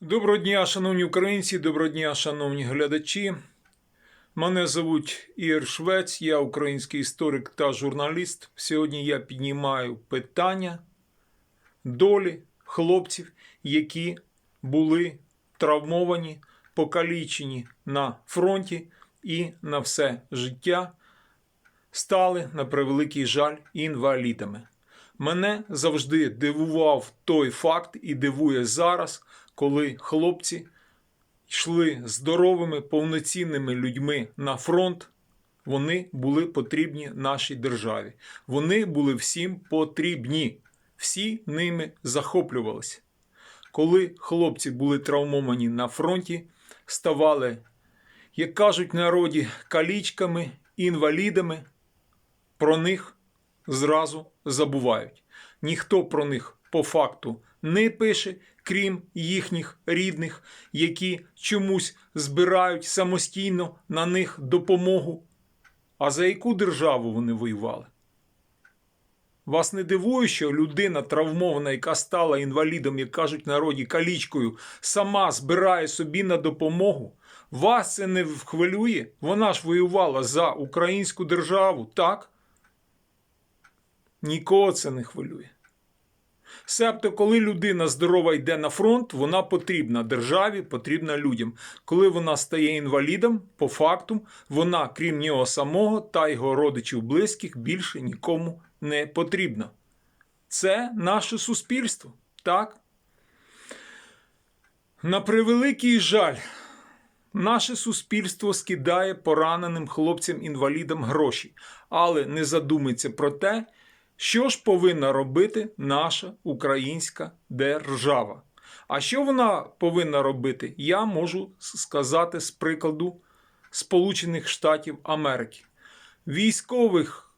Доброго дня, шановні українці, доброго дня, шановні глядачі. Мене звуть Ігор Швець, я український історик та журналіст. Сьогодні я піднімаю питання долі хлопців, які були травмовані, покалічені на фронті і на все життя стали, на превеликий жаль, інвалідами. Мене завжди дивував той факт і дивує зараз, коли хлопці йшли здоровими, повноцінними людьми на фронт. Вони були потрібні нашій державі. Вони були всім потрібні. Всі ними захоплювалися. Коли хлопці були травмовані на фронті, ставали, як кажуть народі, калічками, інвалідами, про них зразу забувають. Ніхто про них по факту не пише, крім їхніх рідних, які чомусь збирають самостійно на них допомогу. А за яку державу вони воювали? Вас не дивує, що людина травмована, яка стала інвалідом, як кажуть народі, калічкою, сама збирає собі на допомогу? Вас це не хвилює? Вона ж воювала за українську державу, так? Нікого це не хвилює. Себто, коли людина здорова йде на фронт, вона потрібна державі, потрібна людям. Коли вона стає інвалідом, по факту, вона, крім нього самого та його родичів близьких, більше нікому не потрібна. Це наше суспільство, так? На превеликий жаль, наше суспільство скидає пораненим хлопцям-інвалідам гроші, але не задумується про те, що ж повинна робити наша українська держава? А що вона повинна робити, я можу сказати з прикладу Сполучених Штатів Америки. Військових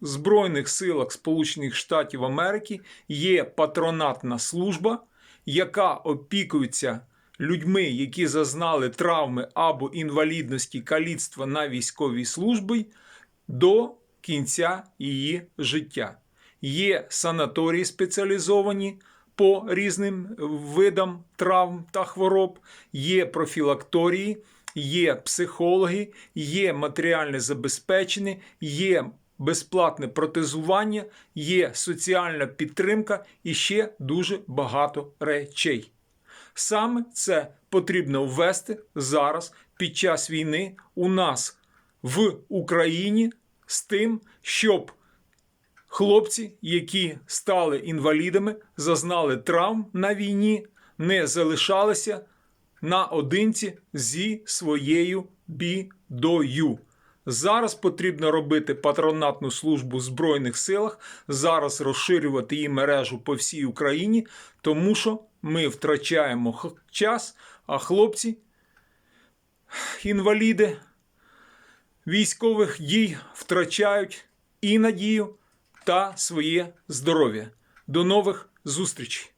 Збройних силах Сполучених Штатів Америки є патронатна служба, яка опікується людьми, які зазнали травми або інвалідності каліцтва на військовій службі до кінця її життя. Є санаторії спеціалізовані по різним видам травм та хвороб, є профілакторії, є психологи, є матеріальне забезпечення, є безплатне протезування, є соціальна підтримка і ще дуже багато речей. Саме це потрібно ввести зараз під час війни у нас в Україні з тим, щоб хлопці, які стали інвалідами, зазнали травм на війні, не залишалися наодинці зі своєю бідою. Зараз потрібно робити патронатну службу в Збройних силах, зараз розширювати її мережу по всій Україні, тому що ми втрачаємо час, а хлопці, інваліди військових дій втрачають і надію та своє здоров'я. До нових зустрічей!